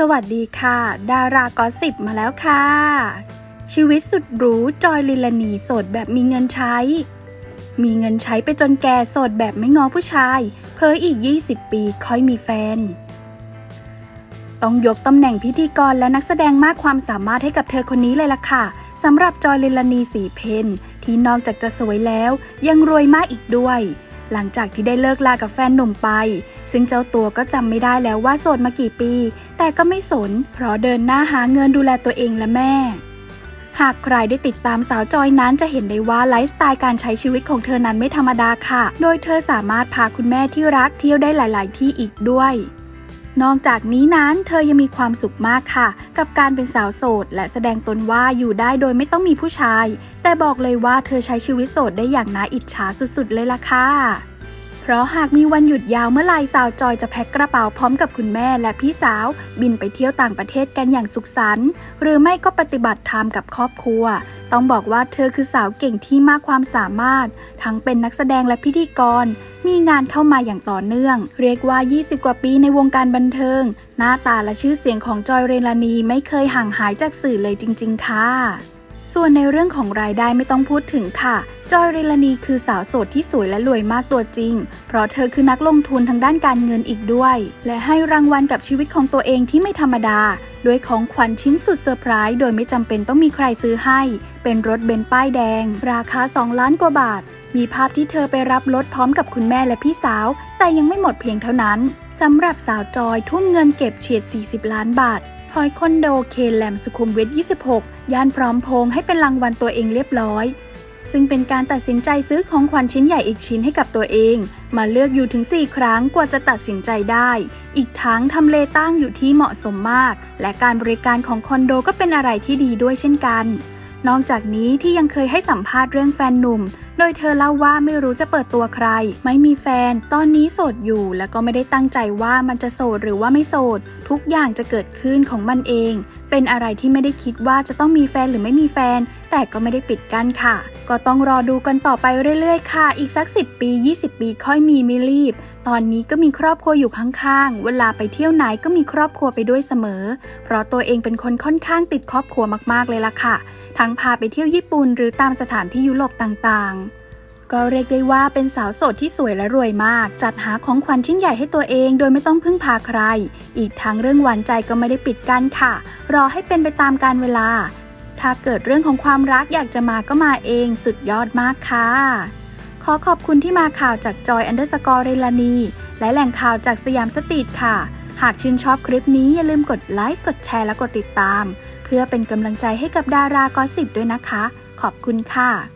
สวัสดีค่ะ ดารากอสิบมาแล้วค่ะ ชีวิตสุดหรูจอยลิลานีโสดแบบมีเงินใช้ มีเงินใช้ไปจนแก่โสดแบบไม่งอผู้ชาย เพออีก 20 ปีค่อยมีแฟน ต้องยกตำแหน่งพิธีกรและนักแสดงมากความสามารถให้กับเธอคนนี้เลยล่ะค่ะสำหรับจอยลิลานีสีเพนที่นอกจากจะสวยแล้วยังรวยมากอีกด้วย หลังจากที่ได้เลิกลากับแฟนหนุ่มไป ซึ่งเจ้าตัวก็จำไม่ได้แล้วว่าโสดมากี่ปี แต่ก็ไม่สน เพราะเดินหน้าหาเงินดูแลตัวเองและแม่ หากใครได้ติดตามสาวจอยนั้นจะเห็นได้ว่าไลฟ์สไตล์การใช้ชีวิตของเธอนั้นไม่ธรรมดาค่ะ โดยเธอสามารถพาคุณแม่ที่รักเที่ยวได้หลาย ๆ ที่อีกด้วย นอกจากนี้นั้นเธอยังมีความสุขมากค่ะ กับการเป็นสาวโสด และแสดงตนว่าอยู่ได้โดยไม่ต้องมีผู้ชาย แต่บอกเลยว่าเธอใช้ชีวิตโสดได้อย่างน่าอิจฉาสุดๆ เลยล่ะค่ะเพราะหากมีวันหยุดยาวเมื่อไรสาวจอยจะแพ็คกระเป๋าพร้อมกับคุณแม่และพี่สาว บินไปเที่ยวต่างประเทศกันอย่างสุขสันต์หรือไม่ก็ปฏิบัติธรรมกับครอบครัว ต้องบอกว่าเธอคือสาวเก่งที่มากความสามารถ ทั้งเป็นนักแสดงและพิธีกร มีงานเข้ามาอย่างต่อเนื่อง เรียกว่า 20 กว่าปีในวงการบันเทิง หน้าตาและชื่อเสียงของจอยเรลานีไม่เคยห่างหายจากสื่อเลยจริง ๆ ค่ะส่วนในเรื่องของรายได้ไม่ต้องพูดถึงค่ะ จอยเรลานีคือสาวโสดที่สวยและรวยมากตัวจริง เพราะเธอคือนักลงทุนทางด้านการเงินอีกด้วย และให้รางวัลกับชีวิตของตัวเองที่ไม่ธรรมดา ด้วยของขวัญชิ้นสุดเซอร์ไพรส์โดยไม่จำเป็นต้องมีใครซื้อให้ เป็นรถเบนซ์ป้ายแดง ราคา 2 ล้านกว่าบาท มีภาพที่เธอไปรับรถพร้อมกับคุณแม่และพี่สาว แต่ยังไม่หมดเพียงเท่านั้นสำหรับสาวจอยทุ่มเงินเก็บเฉียด 40 ล้านบาทพอยคอนโดเคนแลมสุขุมวิท 26 ย่านพร้อมพงให้เป็นรางวัลตัวเองเรียบร้อย ซึ่งเป็นการตัดสินใจซื้อของขวัญชิ้นใหญ่อีกชิ้นให้กับตัวเอง มาเลือกอยู่ถึง 4 ครั้งกว่าจะตัดสินใจได้ อีกทั้งทำเลตั้งอยู่ที่เหมาะสมมาก และการบริการของคอนโดก็เป็นอะไรที่ดีด้วยเช่นกัน นอกจากนี้ที่ยังเคยให้สัมภาษณ์เรื่องแฟนหนุ่ม โดยเธอเล่าว่าไม่รู้จะเปิดตัวใคร ไม่มีแฟน ตอนนี้โสดอยู่แล้วก็ไม่ได้ตั้งใจว่ามันจะโสดหรือว่าไม่โสด ทุกอย่างจะเกิดขึ้นของมันเอง เป็นอะไรที่ไม่ได้คิดว่าจะต้องมีแฟนหรือไม่มีแฟน แต่ก็ไม่ได้ปิดกั้นค่ะ ก็ต้องรอดูกันต่อไปเรื่อยๆ ค่ะ อีกสัก 10 ปี 20 ปีค่อยมีไม่รีบ ตอนนี้ก็มีครอบครัวอยู่ข้างๆ เวลาไปเที่ยวไหนก็มีครอบครัวไปด้วยเสมอ เพราะตัวเองเป็นคนค่อนข้างติดครอบครัวมากๆเลยล่ะค่ะ ทั้งพาไปเที่ยวญี่ปุ่นหรือตามสถานที่ยุโรปต่างๆก็เรียกได้ว่าเป็นสาวโสดที่สวยและรวยมาก จัดหาของขวัญชิ้นใหญ่ให้ตัวเองโดยไม่ต้องพึ่งพาใคร อีกทั้งเรื่องหวานใจก็ไม่ได้ปิดกั้นค่ะ รอให้เป็นไปตามการเวลา ถ้าเกิดเรื่องของความรักอยากจะมาก็มาเองสุดยอดมากค่ะ ขอขอบคุณที่มาข่าวจากจอยอันเดอร์สกอร์เรลานีและแหล่งข่าวจากสยามสตรีทค่ะ หากชื่นชอบคลิปนี้อย่าลืมกดไลค์ กดแชร์และกดติดตาม เพื่อเป็นกำลังใจให้กับดารากอสิบด้วยนะคะ ขอบคุณค่ะ